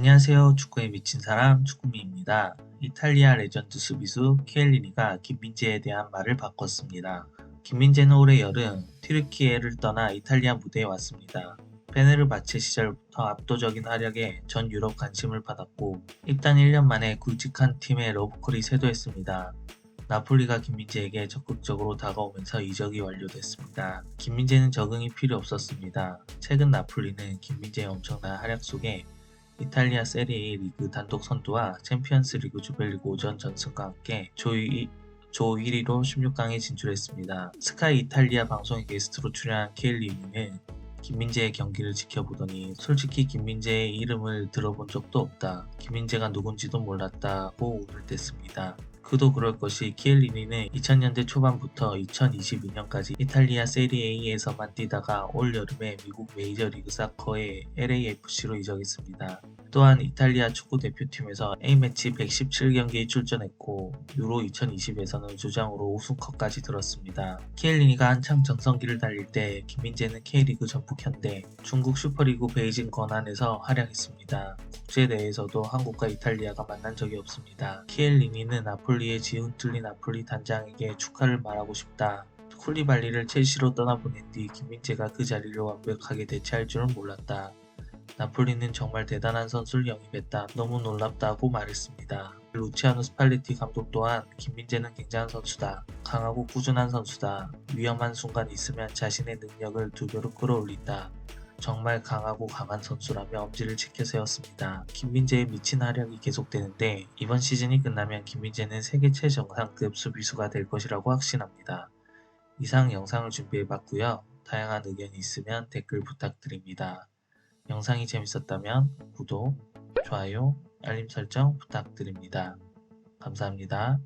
안녕하세요. 축구에 미친 사람 축구미입니다. 이탈리아 레전드 수비수 키엘리니가 김민재에 대한 말을 바꿨습니다. 김민재는 올해 여름 튀르키예를 떠나 이탈리아 무대에 왔습니다. 페네르바체 시절부터 압도적인 활약에 전 유럽 관심을 받았고 입단 1년 만에 굵직한 팀의 러브콜이 쇄도했습니다. 나폴리가 김민재에게 적극적으로 다가오면서 이적이 완료됐습니다. 김민재는 적응이 필요 없었습니다. 최근 나폴리는 김민재의 엄청난 활약 속에 이탈리아 세리에 리그 단독 선두와 챔피언스 리그 조별리그 오전 전승과 함께 조, 2, 조 1위로 16강에 진출했습니다. 스카이 이탈리아 방송에 게스트로 출연한 케일리는 김민재의 경기를 지켜보더니 솔직히 김민재의 이름을 들어본 적도 없다. 김민재가 누군지도 몰랐다고 울을 댔습니다. 그도 그럴 것이 키엘리니는 2000년대 초반부터 2022년까지 이탈리아 세리에에서만 뛰다가 올 여름에 미국 메이저리그 사커의 LAFC로 이적했습니다. 또한 이탈리아 축구 대표팀에서 A매치 117경기에 출전했고 유로 2020에서는 주장으로 우승컵까지 들었습니다. 키엘리니가 한창 전성기를 달릴 때 김민재는 K리그 전북 현대, 중국 슈퍼리그 베이징 건안에서 활약했습니다. 국제 대회에서도 한국과 이탈리아가 만난 적이 없습니다. 키엘리니는 나폴리의 지훈 뚫린 나폴리 단장에게 축하를 말하고 싶다. 쿨리발리를 첼시로 떠나보낸 뒤 김민재가 그 자리를 완벽하게 대체할 줄은 몰랐다. 나폴리는 정말 대단한 선수를 영입했다. 너무 놀랍다고 말했습니다. 루치아노 스팔레티 감독 또한 김민재는 굉장한 선수다. 강하고 꾸준한 선수다. 위험한 순간이 있으면 자신의 능력을 두 배로 끌어올린다. 정말 강하고 강한 선수라며 엄지를 치켜 세웠습니다. 김민재의 미친 활약이 계속되는데 이번 시즌이 끝나면 김민재는 세계 최정상급 수비수가 될 것이라고 확신합니다. 이상 영상을 준비해봤고요. 다양한 의견이 있으면 댓글 부탁드립니다. 영상이 재밌었다면 구독, 좋아요, 알림 설정 부탁드립니다. 감사합니다.